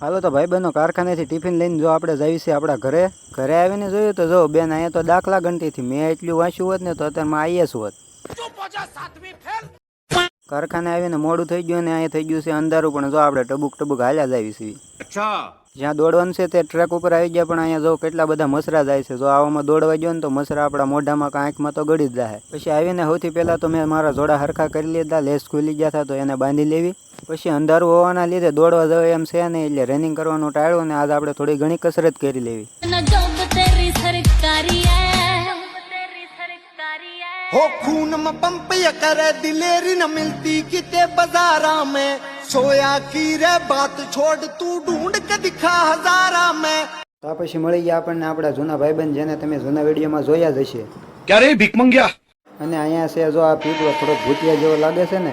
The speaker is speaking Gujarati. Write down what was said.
હાલો તો ભાઈ બહેનો કારખાનેથી ટિફિન લઈને જો આપણે જઈએ છીએ આપણા ઘરે. ઘરે આવીને જોયું તો જો બેન અહીંયા તો દાખલા ગણતી હતી મેં એટલું વાંચ્યું હોત ને તો અત્યારે અત્યારમાં આઈએસ હોત. કારખાને આવીને મોડું થઈ ગયું ને અહીંયા થઈ ગયું છે અંધારું પણ જો આપણે ટબુક ટબુક હાલ્યા જ આવી છીએ જ્યાં દોડવાનું છે તે ટ્રેક ઉપર આવી ગયા પણ અહીંયા જો કેટલા બધા મસરા જાય છે. જો આવામાં દોડવા ગયો ને તો મસરા આપણા મોઢામાં કાંઈકમાં તો ગળી જ જાય પછી આવીને સૌથી પહેલાં તો મેં મારા જોડા હરખા કરી લીધા લેસ ખુલી ગયા હતા તો એને બાંધી લેવી. પછી અંધારું હોવાના લીધે દોડવા જવાય એમ છે ને એટલે રનિંગ કરવાનું ટાળ્યું ને આજ આપણે થોડી ઘણી કસરત કરી લેવી. હો. ખૂનમાં પંપ કરે દિલેરી ન મિલતી કિતે બજારા મેં. સોયા કી રે બાત છોડ તું ઢૂંઢ કે દિખા હજારા મેં. તો પછી મળી ગયા આપણને આપણા જૂના ભાઈબંધ જેને તમે જૂના વીડિયો માં જોયા જ હશે. ક્યારે ભીખ મંગ્યા? અને અહીંયા છે જો આ પીપળો થોડો ભૂતિયા જેવો લાગે છે ને